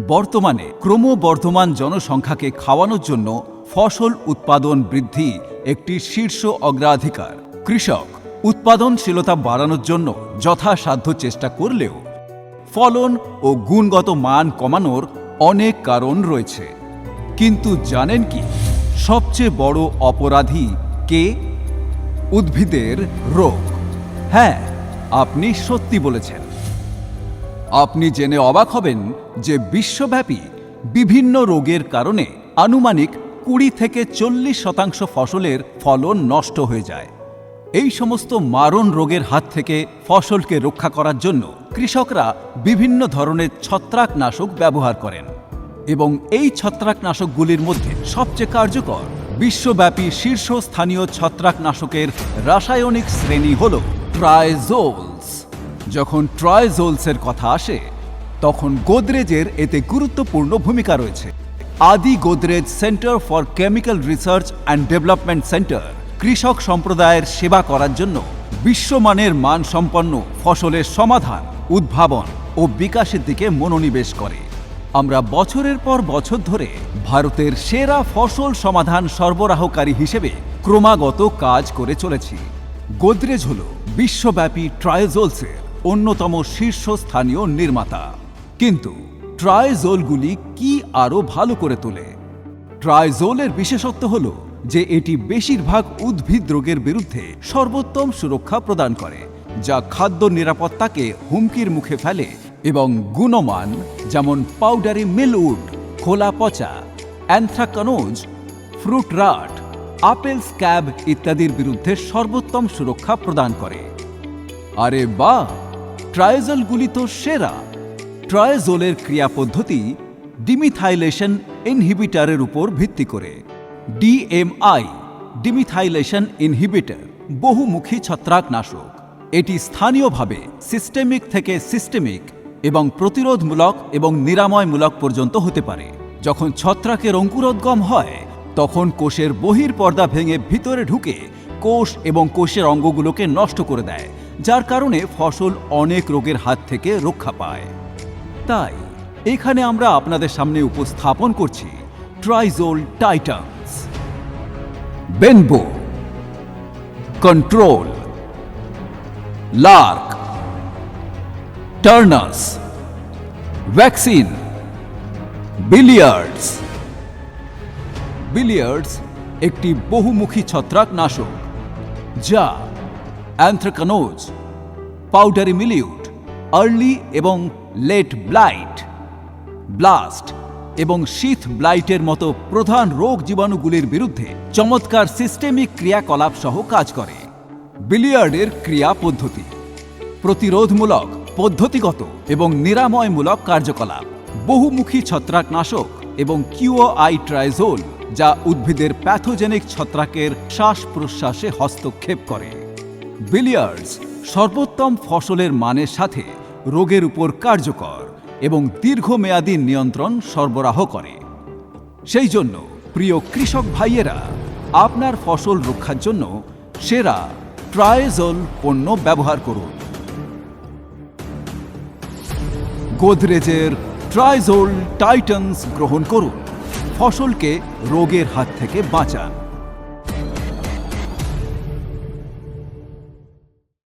বর্তমানে ক্রমবর্ধমান জনসংখ্যাকে খাওয়ানোর জন্য ফসল উৎপাদন বৃদ্ধি একটি শীর্ষ অগ্রাধিকার। কৃষক, উৎপাদনশীলতা বাড়ানোর জন্য যথাসাধ্য চেষ্টা করলেও ফলন ও গুণগত মান কমানোর অনেক কারণ রয়েছে। কিন্তু জানেন কি? সবচেয়ে বড় অপরাধী কে? উদ্ভিদের রোগ। হ্যাঁ আপনি সত্যি বলেছেন। আপনি জেনে অবাক হবেন যে বিশ্বব্যাপী বিভিন্ন রোগের কারণে আনুমানিক কুড়ি থেকে চল্লিশ শতাংশ ফসলের ফলন নষ্ট হয়ে যায়। এই সমস্ত মারণ রোগের হাত থেকে ফসলকে রক্ষা করার জন্য কৃষকরা বিভিন্ন ধরনের ছত্রাকনাশক ব্যবহার করেন এবং এই ছত্রাকনাশকগুলির মধ্যে সবচেয়ে কার্যকর বিশ্বব্যাপী শীর্ষস্থানীয় ছত্রাকনাশকের রাসায়নিক শ্রেণি হল ট্রাইজোলস যখন ট্রাইজোলসের কথা আসে, তখন গোদরেজের এতে গুরুত্বপূর্ণ ভূমিকা রয়েছে। Adi Godrej centre for chemical research and development centre, কৃষক সম্প্রদায়ের সেবা করার জন্য বিশ্বমানের মানসম্পন্ন ফসলের সমাধান, উদ্ভাবন ও বিকাশের দিকে মনোনিবেশ করে। আমরা বছরের পর বছর ধরে ভারতের সেরা ফসল সমাধান সরবরাহকারী হিসেবে ক্রমাগত কাজ করে চলেছি। গোদরেজ হল বিশ্বব্যাপী ট্রায়োজোলসের অন্যতম শীর্ষস্থানীয় নির্মাতা। কিন্তু ট্রাইজোলগুলি কি আরও ভালো করে তোলে? ট্রাইজোলের বিশেষত্ব হল যে এটি বেশিরভাগ উদ্ভিদ রোগের বিরুদ্ধে সর্বোত্তম সুরক্ষা প্রদান করে, যা খাদ্য নিরাপত্তাকে হুমকির মুখে ফেলে এবং গুণমান, যেমন পাউডারি মিলউড, খোলা পচা, anthracnose, fruit rot, apple scab ইত্যাদির বিরুদ্ধে সর্বোত্তম সুরক্ষা প্রদান করে। আরে বাহ! ট্রায়োজলগুলি তো সেরা ট্রায়োজোলের ক্রিয়া পদ্ধতি ডিমিথাইলেশন ইনহিবিটারের উপর ভিত্তি করে। ডিএমআই, ডিমিথাইলেশন ইনহিবিটর, বহুমুখী ছত্রাকনাশক। এটি স্থানীয়ভাবে সিস্টেমিক থেকে সিস্টেমিক এবং প্রতিরোধমূলক এবং নিরাময়মূলক পর্যন্ত হতে পারে। যখন ছত্রাকের অঙ্কুরোদ্গম হয়, তখন কোষের বহির পর্দা ভেঙে ভিতরে ঢুকে কোষ এবং কোষের অঙ্গগুলোকে নষ্ট করে দেয়। যার কারণে ফসল অনেক রোগের হাত থেকে রক্ষা পায়। তাই, এখানে আমরা আপনাদের সামনে উপস্থাপন করছি ট্রাইজোল টাইটান্স বেনবো কন্ট্রোল লার্ক টার্নাস ভ্যাকসিন বিলিয়ার্ডস বিলিয়ার্ডস একটি বহুমুখী ছত্রাকনাশক যা অ্যান্থ্রাকানোজ পাউডারি মিলিউট আর্লি এবং লেট ব্লাইট ব্লাস্ট এবং শীত ব্লাইটের মতো প্রধান রোগ জীবাণুগুলির বিরুদ্ধে চমৎকার সিস্টেমিক ক্রিয়াকলাপ সহ কাজ করে। বিলিয়ার্ডের ক্রিয়া পদ্ধতি, প্রতিরোধমূলক, পদ্ধতিগত এবং নিরাময়মূলক কার্যকলাপ, বহুমুখী ছত্রাকনাশক এবং কিউআই ট্রাইজোল যা উদ্ভিদের প্যাথোজেনিক ছত্রাকের শ্বাস প্রশ্বাসে হস্তক্ষেপ করে। বিলিয়ার্ডস সর্বোত্তম ফসলের মানের সাথে রোগের উপর কার্যকর এবং দীর্ঘমেয়াদী নিয়ন্ত্রণ সরবরাহ করে। সেই জন্য প্রিয় কৃষক ভাইয়েরা, আপনার ফসল রক্ষার জন্য সেরা ট্রায়েজল পণ্য ব্যবহার করুন। গোদরেজের ট্রাইজোল টাইটান্স গ্রহণ করুন। ফসলকে রোগের হাত থেকে বাঁচান।